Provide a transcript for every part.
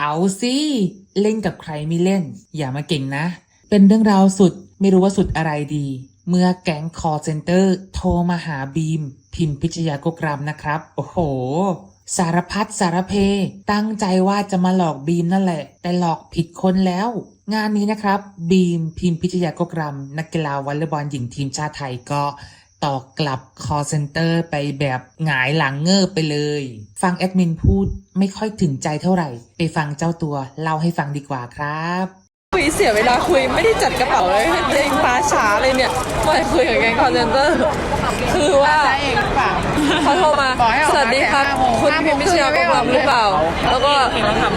เอาสิเล่นกับใครไม่เล่น อย่ามาเก่งนะ เป็นเรื่องราวสุดไม่รู้ว่าสุดอะไรดี เมื่อแก๊งคอเซนเตอร์ โทรมาหาบีม พิมพ์พิชยากกรำนะครับ โอ้โห สารพัดสารเพ ตั้งใจว่าจะมาหลอกบีมนั่นแหละ แต่หลอกผิดคนแล้ว งานนี้นะครับ บีมพิมพ์พิชยากกรำนักกีฬาวอลเลย์บอลหญิงทีมชาติไทยก็ ตอกกลับคอเซนเตอร์ไปแบบหงายหลังเงือบไปเลย ฟังแอดมินพูดไม่ค่อยถึงใจเท่าไหร่ ไปฟังเจ้าตัวเล่าให้ฟังดีกว่าครับคุยเสียเวลาคุยไม่ได้จัดกระเป๋าเลยตัวเองฟ้าช้าเลยเนี่ยมาคุยกับแก๊งคอนเซนเตอร์คือว่าเองหรือว่าเขาโทรมาสวัสดีครับคุณพิมพ์พิชยากรหรือเปล่า แล้วก็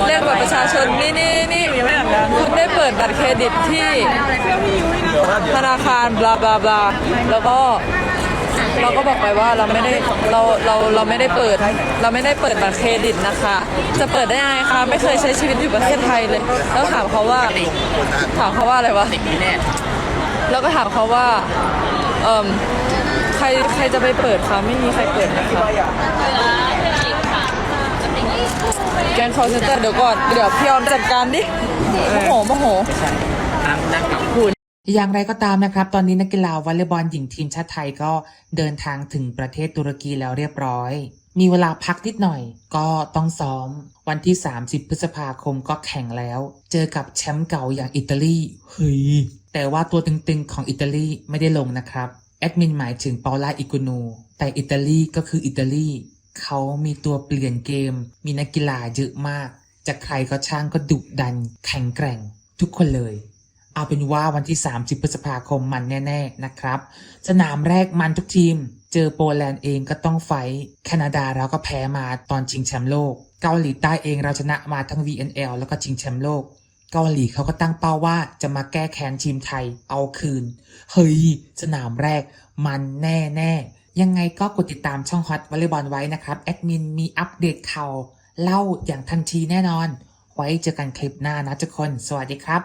เลขบัตรประชาชนนี่นี่นี่คุณได้เปิดบัตรเครดิตที่ธนาคารบลาบลาบลาแล้วก็ เราก็บอกไปว่าเราไม่ได้เราเราเราไม่ได้เปิด เราไม่ได้เปิดบัตรเครดิตนะคะ จะเปิดได้ยังไงคะไม่เคยใช้ชีวิตอยู่ประเทศไทยเลย แล้วถามเขาว่าถามเขาว่าอะไรวะแล้วก็ถามเขาว่าเอ่มใครใครจะไปเปิดคะไม่มีใครเปิดนะคะแกนคอร์เซนเตอร์เดี๋ยวก่อนเดี๋ยวพี่ออมจัดการดิโมโหโมโห อย่างไรก็ตามนะครับ ตอนนี้นักกีฬาวอลเลย์บอลหญิงทีมชาติไทยก็เดินทางถึงประเทศตุรกีแล้วเรียบร้อย มีเวลาพักนิดหน่อย ก็ต้องซ้อม วันที่ 30 พฤษภาคมก็แข่งแล้ว เจอกับแชมป์เก่าอย่างอิตาลีเฮ้ยแต่ว่าตัวตึงๆของอิตาลีไม่ได้ลงนะครับ แอดมินหมายถึงเปาล่าอิกุนู แต่อิตาลีก็คืออิตาลีเขามีตัวเปลี่ยนเกม มีนักกีฬาเยอะมากจะใครก็ช่างก็ดุดัน แข็งแกร่ง ทุกคนเลย เอาเป็นว่าวันที่ 30 พฤษภาคมมันแน่ๆนะครับ สนามแรกมันทุกทีม เจอโปแลนด์เองก็ต้องไฟแคนาดาเราก็แพ้มาตอนชิงแชมป์โลก เกาหลีใต้เองเราชนะมาทั้ง VNL แล้วก็ชิงแชมป์โลก เกาหลีเขาก็ตั้งเป้าว่าจะมาแก้แค้นทีมไทยเอาคืน เฮ้ย สนามแรกมันแน่ๆ ยังไงก็กดติดตามช่องฮอตวอลเลย์บอลไว้นะครับ แอดมินมีอัปเดตข่าวเล่าอย่างทันทีแน่นอน ไว้เจอกันคลิปหน้านะทุกคน สวัสดีครับ